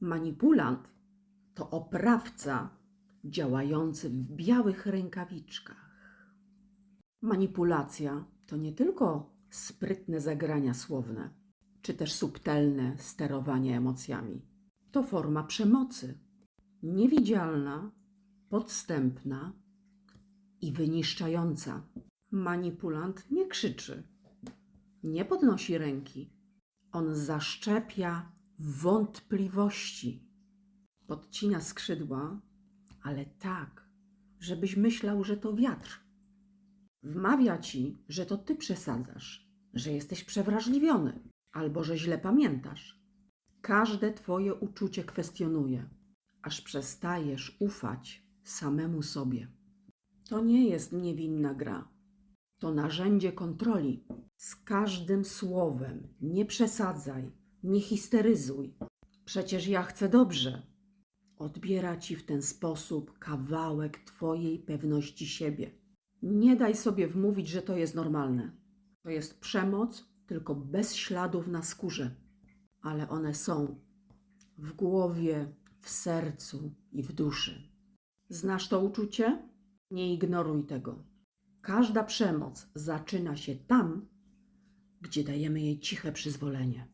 Manipulant to oprawca działający w białych rękawiczkach. Manipulacja to nie tylko sprytne zagrania słowne, czy też subtelne sterowanie emocjami. To forma przemocy, niewidzialna, podstępna i wyniszczająca. Manipulant nie krzyczy, nie podnosi ręki. On zaszczepia wątpliwości, podcina skrzydła, ale tak, żebyś myślał, że to wiatr. Wmawia ci, że to ty przesadzasz, że jesteś przewrażliwiony albo że źle pamiętasz. Każde twoje uczucie kwestionuje, aż przestajesz ufać samemu sobie. To nie jest niewinna gra. To narzędzie kontroli. Z każdym słowem nie przesadzaj, nie histeryzuj. Przecież ja chcę dobrze. Odbiera ci w ten sposób kawałek twojej pewności siebie. Nie daj sobie wmówić, że to jest normalne. To jest przemoc, tylko bez śladów na skórze. Ale one są w głowie, w sercu i w duszy. Znasz to uczucie? Nie ignoruj tego. Każda przemoc zaczyna się tam, gdzie dajemy jej ciche przyzwolenie.